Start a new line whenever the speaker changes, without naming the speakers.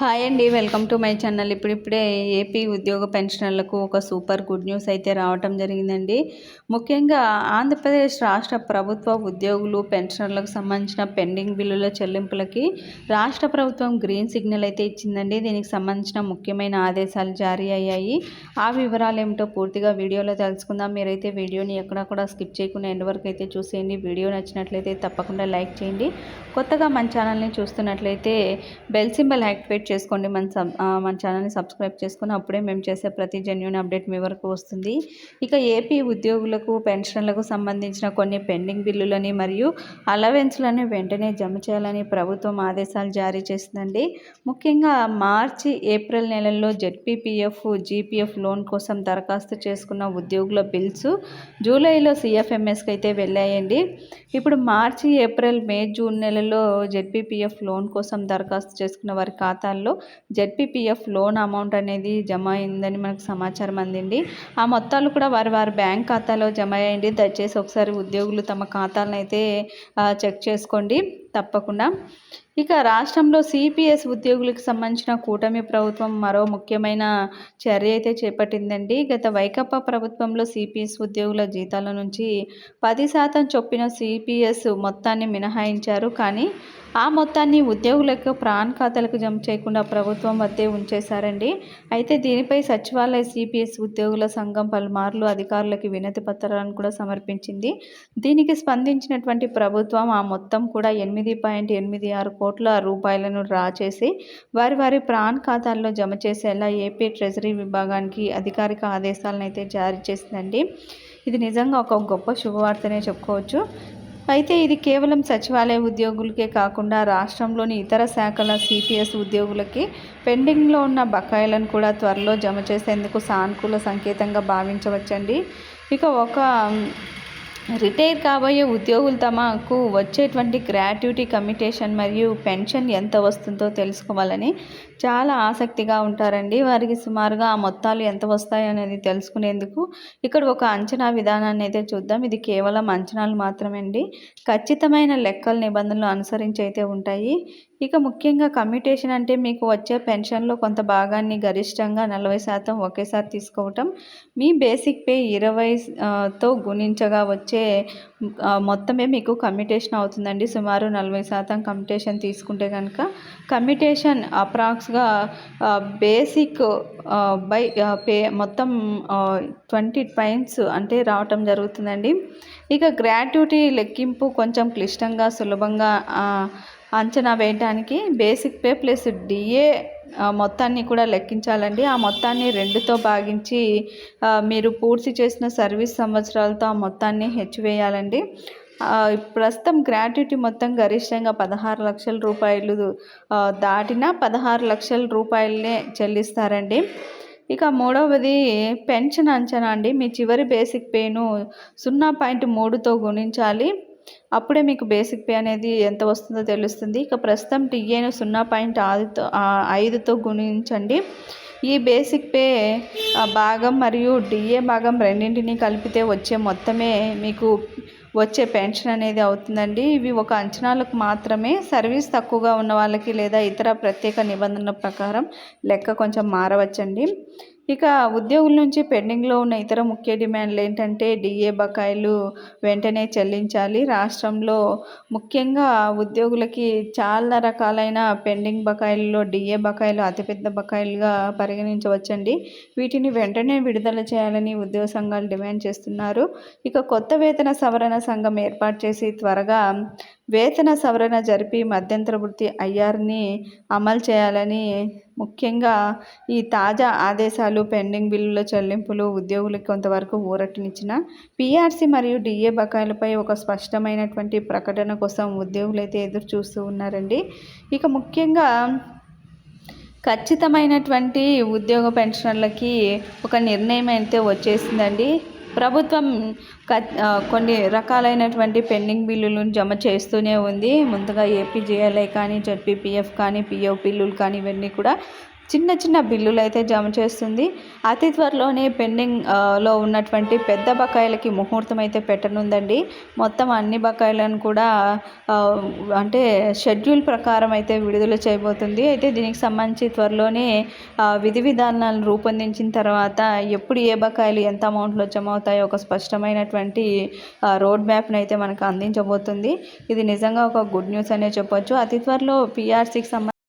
Hi అండి welcome to my channel. ఇప్పుడిప్పుడే AP ఉద్యోగ పెన్షనర్లకు ఒక సూపర్ గుడ్ న్యూస్ అయితే రావటం జరిగిందండి. ముఖ్యంగా ఆంధ్రప్రదేశ్ రాష్ట్ర ప్రభుత్వ ఉద్యోగులు పెన్షనర్లకు సంబంధించిన పెండింగ్ బిల్లుల చెల్లింపులకి రాష్ట్ర ప్రభుత్వం గ్రీన్ సిగ్నల్ అయితే ఇచ్చిందండి. దీనికి సంబంధించిన ముఖ్యమైన ఆదేశాలు జారీ అయ్యాయి. ఆ వివరాలు ఏమిటో పూర్తిగా వీడియోలో తెలుసుకుందాం. మీరైతే వీడియోని ఎక్కడా కూడా స్కిప్ చేయకుండా ఎండ్ వరకు అయితే చూసేయండి. వీడియో నచ్చినట్లయితే తప్పకుండా లైక్ చేయండి. కొత్తగా మన ఛానల్ని చూస్తున్నట్లయితే బెల్ సింబల్ యాక్టివేట్ చేసుకోండి. మన సబ్ మన ఛానల్ని సబ్స్క్రైబ్ చేసుకొని అప్పుడే మేము చేసే ప్రతి జెన్యున్ అప్డేట్ మీ వరకు వస్తుంది. ఇక ఏపీ ఉద్యోగులకు పెన్షన్లకు సంబంధించిన కొన్ని పెండింగ్ బిల్లులని మరియు అలవెన్స్లను వెంటనే జమ చేయాలని ప్రభుత్వం ఆదేశాలు జారీ చేసిందండి. ముఖ్యంగా మార్చి ఏప్రిల్ నెలల్లో జెడ్పీపీఎఫ్ జీపీఎఫ్ లోన్ కోసం దరఖాస్తు చేసుకున్న ఉద్యోగుల బిల్స్ జూలైలో సిఎఫ్ఎంఎస్కి అయితే వెళ్ళాయండి. ఇప్పుడు మార్చి ఏప్రిల్ మే జూన్ నెలలో జెడ్పీపీఎఫ్ లోన్ కోసం దరఖాస్తు చేసుకున్న వారి ఖాతా ఖాతాల్లో జెడ్పీపీఎఫ్ లోన్ అమౌంట్ అనేది జమ అయిందని మనకు సమాచారం అందింది. ఆ మొత్తాలు కూడా వారి వారి బ్యాంక్ ఖాతాలో జమ అయ్యండి. దయచేసి ఒకసారి ఉద్యోగులు తమ ఖాతాలను అయితే చెక్ చేసుకోండి. తప్పకుండా. ఇక రాష్ట్రంలో సిపిఎస్ ఉద్యోగులకు సంబంధించిన కూటమి ప్రభుత్వం మరో ముఖ్యమైన చర్య అయితే చేపట్టిందండి. గత వైకప్పా ప్రభుత్వంలో సిపిఎస్ ఉద్యోగుల జీతాల నుంచి పది శాతం చొప్పిన సిపిఎస్ మొత్తాన్ని మినహాయించారు. కానీ ఆ మొత్తాన్ని ఉద్యోగులకు ప్రాణ్ ఖాతాలకు జమ చేయకుండా ప్రభుత్వం వద్దే ఉంచేశారండి. అయితే దీనిపై సచివాలయ సిపిఎస్ ఉద్యోగుల సంఘం పలుమార్లు అధికారులకి వినతి పత్రాలను కూడా సమర్పించింది. దీనికి స్పందించినటువంటి ప్రభుత్వం ఆ మొత్తం కూడా ఎనిమిది పాయింట్ ఎనిమిది ఆరు కోట్ల కోట్ల రూపాయలను డ్రా చేసి వారి వారి ప్రాణ్ ఖాతాల్లో జమ చేసేలా ఏపీ ట్రెజరీ విభాగానికి అధికారిక ఆదేశాలను అయితే జారీ చేసిందండి. ఇది నిజంగా ఒక గొప్ప శుభవార్తనే చెప్పుకోవచ్చు. అయితే ఇది కేవలం సచివాలయ ఉద్యోగులకే కాకుండా రాష్ట్రంలోని ఇతర శాఖల సిపిఎస్ ఉద్యోగులకి పెండింగ్లో ఉన్న బకాయిలను కూడా త్వరలో జమ చేసేందుకు సానుకూల సంకేతంగా భావించవచ్చండి. ఇక ఒక రిటైర్ కాబోయే ఉద్యోగులు తమకు వచ్చేటువంటి గ్రాట్యుటీ కమిటేషన్ మరియు పెన్షన్ ఎంత వస్తుందో తెలుసుకోవాలని చాలా ఆసక్తిగా ఉంటారండి. వారికి సుమారుగా ఆ మొత్తాలు ఎంత వస్తాయి అనేది తెలుసుకునేందుకు ఇక్కడ ఒక అంచనా విధానాన్ని అయితే చూద్దాం. ఇది కేవలం అంచనాలు మాత్రమే అండి ఖచ్చితమైన లెక్కల నిబంధనలు అనుసరించి అయితే ఉంటాయి. ఇక ముఖ్యంగా కమ్యూటేషన్ అంటే మీకు వచ్చే పెన్షన్లో కొంత భాగాన్ని గరిష్టంగా నలభై శాతం ఒకేసారి తీసుకోవటం మీ బేసిక్ పే ఇరవై తో గుణించగా వచ్చే మొత్తమే మీకు కమ్యూటేషన్ అవుతుందండి. సుమారు నలభై శాతం కమ్యూటేషన్ తీసుకుంటే కనుక కమ్యూటేషన్ అప్రాక్స్గా బేసిక్ బై పే మొత్తం ట్వంటీ పైన్స్ అంటే రావటం జరుగుతుందండి. ఇక గ్రాట్యుటీ లెక్కింపు కొంచెం క్లిష్టంగా సులభంగా అంచనా వేయడానికి బేసిక్ పే ప్లస్ డిఏ మొత్తాన్ని కూడా లెక్కించాలండి. ఆ మొత్తాన్ని రెండుతో భాగించి మీరు పూర్తి చేసిన సర్వీస్ సంవత్సరాలతో ఆ మొత్తాన్ని హెచ్చివేయాలండి వేయాలండి ప్రస్తుతం గ్రాట్యుటీ మొత్తం గరిష్టంగా పదహారు లక్షల రూపాయలు దాటిన పదహారు లక్షల రూపాయలనే చెల్లిస్తారండి. ఇక మూడవది పెన్షన్ అంచనా అండి. మీ చివరి బేసిక్ పేను సున్నా పాయింట్ మూడుతో గుణించాలి. అప్పుడే మీకు బేసిక్ పే అనేది ఎంత వస్తుందో తెలుస్తుంది. ఇక ప్రస్తుతం టీఏను సున్నా పాయింట్ ఆరుతో ఐదుతో గుణించండి. ఈ బేసిక్ పే భాగం మరియు డిఏ భాగం రెండింటినీ కలిపితే వచ్చే మొత్తమే మీకు వచ్చే పెన్షన్ అనేది అవుతుందండి. ఇవి ఒక అంచనాలకు మాత్రమే సర్వీస్ తక్కువగా ఉన్న వాళ్ళకి లేదా ఇతర ప్రత్యేక నిబంధనల ప్రకారం లెక్క కొంచెం మారవచ్చండి. ఇక ఉద్యోగుల నుంచి పెండింగ్లో ఉన్న ఇతర ముఖ్య డిమాండ్లు ఏంటంటే డిఏ బకాయిలు వెంటనే చెల్లించాలి. రాష్ట్రంలో ముఖ్యంగా ఉద్యోగులకి చాలా రకాలైన పెండింగ్ బకాయిల్లో డిఏ బకాయిలు అతిపెద్ద బకాయిలుగా పరిగణించవచ్చండి. వీటిని వెంటనే విడుదల చేయాలని ఉద్యోగ సంఘాలు డిమాండ్ చేస్తున్నారు. ఇక కొత్త వేతన సవరణ సంఘం ఏర్పాటు చేసి త్వరగా వేతన సవరణ జరిపి మధ్యంతర వృత్తి ఐఆర్ని అమలు చేయాలని ముఖ్యంగా ఈ తాజా ఆదేశాలు పెండింగ్ బిల్లుల చెల్లింపులు ఉద్యోగులకు కొంతవరకు ఊరటనిచ్చిన పీఆర్సీ మరియు డిఏ బకాయిలపై ఒక స్పష్టమైనటువంటి ప్రకటన కోసం ఉద్యోగులు అయితే ఎదురు చూస్తూ ఉన్నారండి. ఇక ముఖ్యంగా ఖచ్చితమైనటువంటి ఉద్యోగ పెన్షనర్లకి ఒక నిర్ణయం అయితే వచ్చేసిందండి. ప్రభుత్వం క- కొన్ని రకాలైనటువంటి పెండింగ్ బిల్లులను జమ చేస్తూనే ఉంది. ముందుగా ఏపీజేఎల్ఐ కానీ జడ్పీపీఎఫ్ కానీ పిఓ బిల్లులు కానీ ఇవన్నీ కూడా చిన్న చిన్న బిల్లులు అయితే జమ చేస్తుంది. అతి త్వరలోనే పెండింగ్లో ఉన్నటువంటి పెద్ద బకాయిలకి ముహూర్తం అయితే పెట్టనుందండి. మొత్తం అన్ని బకాయిలను కూడా అంటే షెడ్యూల్ ప్రకారం అయితే విడుదల చేయబోతుంది. అయితే దీనికి సంబంధించి త్వరలోనే విధి విధానాలను రూపొందించిన తర్వాత ఎప్పుడు ఏ బకాయిలు ఎంత అమౌంట్లో జమ అవుతాయో ఒక స్పష్టమైనటువంటి రోడ్ మ్యాప్ని అయితే మనకు అందించబోతుంది. ఇది నిజంగా ఒక గుడ్ న్యూస్ అనే చెప్పొచ్చు. అతి త్వరలో పిఆర్సీకి సంబంధించి